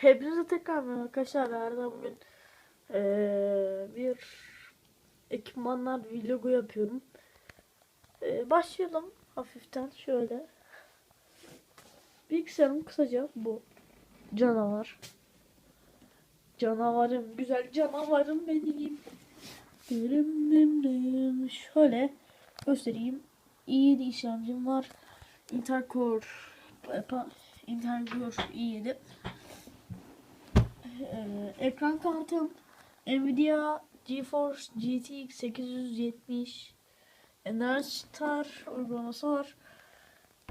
Hepinize tekrar merhaba arkadaşlar. Arada bugün eee, bir ekipmanlar vlogu yapıyorum. Eee, başlayalım hafiften şöyle. Bilgisayarım kısaca bu. Canavar. Canavarım, güzel canavarım benim. Dırım dım dım. Şöyle göstereyim. İyi işlemcim var. Intel Core pa- Intel Core i7 ee, ekran kartım Nvidia GeForce GTX 870 Energy Star uygulaması var.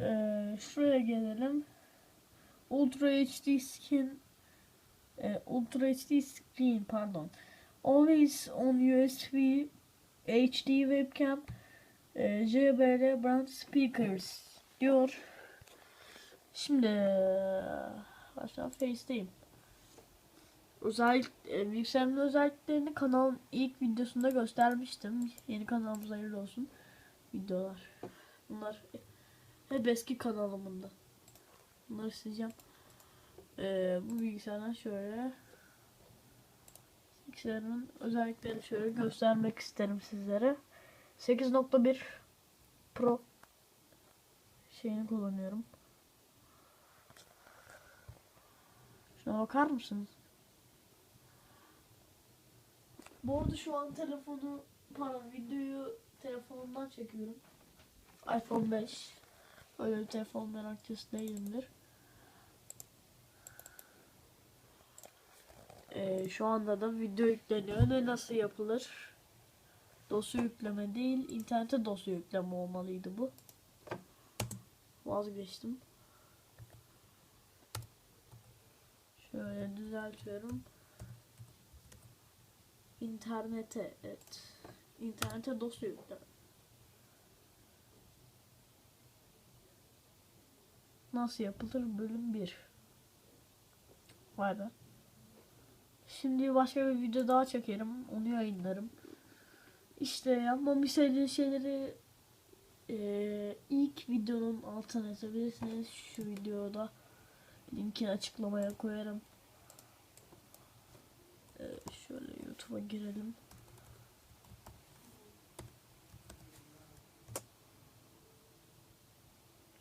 Ee, şuraya gelelim. Ultra HD skin e, Ultra HD screen pardon. Always on USB HD webcam e, JBL brand speakers diyor. Şimdi baştan Face'teyim. Özellik, e, bilgisayarımın özelliklerini kanalın ilk videosunda göstermiştim. Yeni kanalımız hayırlı olsun. Videolar. Bunlar hep eski kanalımında. Bunları sileceğim. Ee, bu bilgisayardan şöyle bilgisayarın özelliklerini şöyle göstermek isterim sizlere. 8.1 Pro şeyini kullanıyorum. Şuna bakar mısınız? Bu arada şu an telefonu, pardon videoyu telefonumdan çekiyorum. iPhone 5. Öyle bir telefon merakçısı değilimdir. Ee, şu anda da video yükleniyor. Ne nasıl yapılır? Dosya yükleme değil, internete dosya yükleme olmalıydı bu. Vazgeçtim. Şöyle düzeltiyorum. İnternete evet. İnternete dosya yükleme. Nasıl yapılır? Bölüm 1. Vay be. Şimdi başka bir video daha çekerim. Onu yayınlarım. İşte yapmam istediğiniz şeyleri eee, ilk videonun altına yazabilirsiniz. Şu videoda linkini açıklamaya koyarım. Ee, şöyle YouTube'a girelim.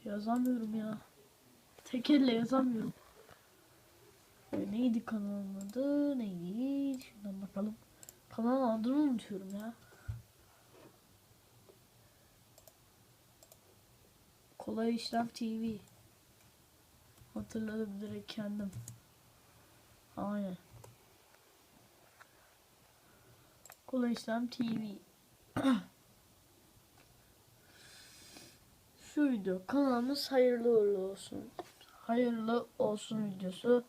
Yazamıyorum ya. Tek elle yazamıyorum. Neydi kanalın adı? Neydi? Şuradan bakalım. Kanalın adını unutuyorum ya. Kolay İşlem TV. Hatırladım direkt kendim. Aynen. Kolay İşlem TV. Şu video kanalımız hayırlı uğurlu olsun. Hayırlı olsun videosu.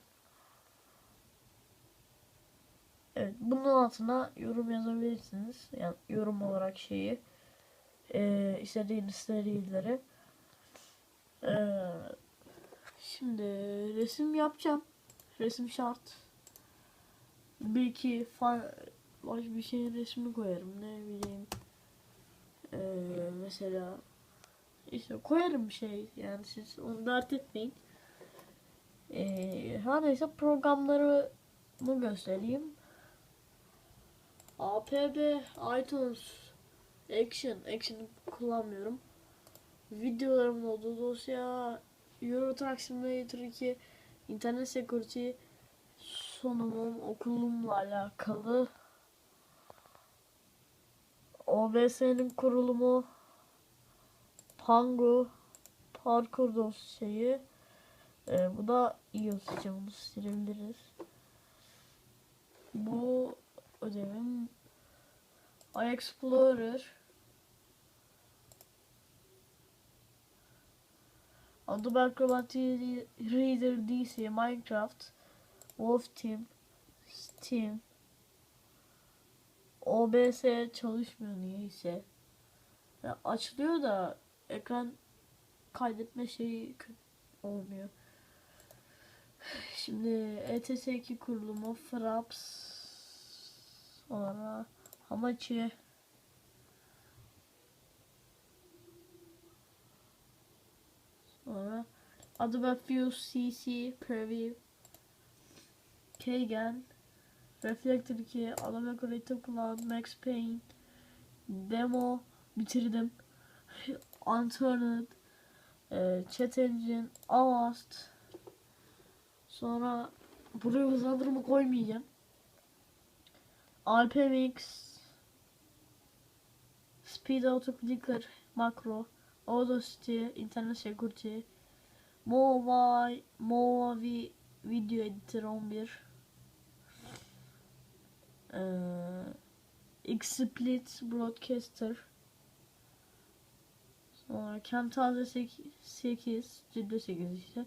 Evet bunun altına yorum yazabilirsiniz. Yani yorum olarak şeyi. Ee, istediğiniz serileri. Ee, şimdi resim yapacağım. Resim şart. Bir iki fan baş bir şeyin resmini koyarım ne bileyim. Ee, mesela işte koyarım bir şey yani siz onu dert etmeyin. Ee, her neyse programlarımı göstereyim. APB, iTunes, Action, Action kullanmıyorum. Videolarımın olduğu dosya Euro Truck Simulator 2 internet security sunumum okulumla alakalı OBS'nin kurulumu Pango parkur dosyayı ee, bu da iOS için bunu silebiliriz. Bu ödevim iExplorer Adobe Acrobat Reader DC Minecraft Wolf Team Steam OBS çalışmıyor niyeyse. Ya açılıyor da ekran kaydetme şeyi olmuyor. Şimdi ETS2 kurulumu Fraps sonra Hamachi sonra Adobe Fuse CC Preview Kagan, Reflector 2, Adobe Creative Cloud, Max Payne, Demo bitirdim. Unturned, e, Chat Engine, Avast. Sonra buraya hızlandırma koymayacağım. Alpemix, Speed Auto Clicker, Macro, Audacity, Internet Security, Movi, Movi Video Editor 11, ee, XSplit Broadcaster, sonra Camtasia 8, 8 Ciddi 8 işte,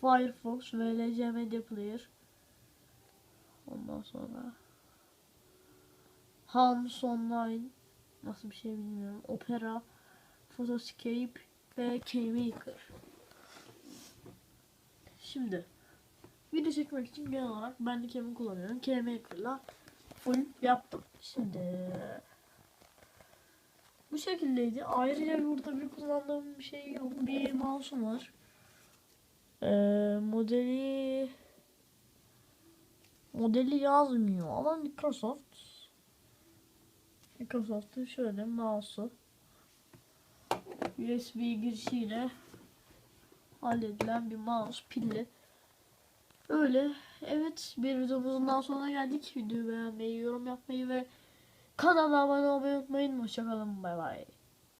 Firefox, VLC Media Player, ondan sonra Hams Online, nasıl bir şey bilmiyorum, Opera, Photoscape ve KMaker. Şimdi video çekmek için genel olarak ben de Cam'i kullanıyorum. KMaker'la full yaptım. Şimdi bu şekildeydi. Ayrıca burada bir kullandığım bir şey yok. Bir mouse'um var. Ee, modeli modeli yazmıyor ama Microsoft Microsoft'un şöyle mouse'u USB girişiyle halledilen bir mouse pilli. Öyle. Evet bir videomuzun daha sonuna geldik. Videoyu beğenmeyi, yorum yapmayı ve kanala abone olmayı unutmayın. Hoşçakalın. Bay bay.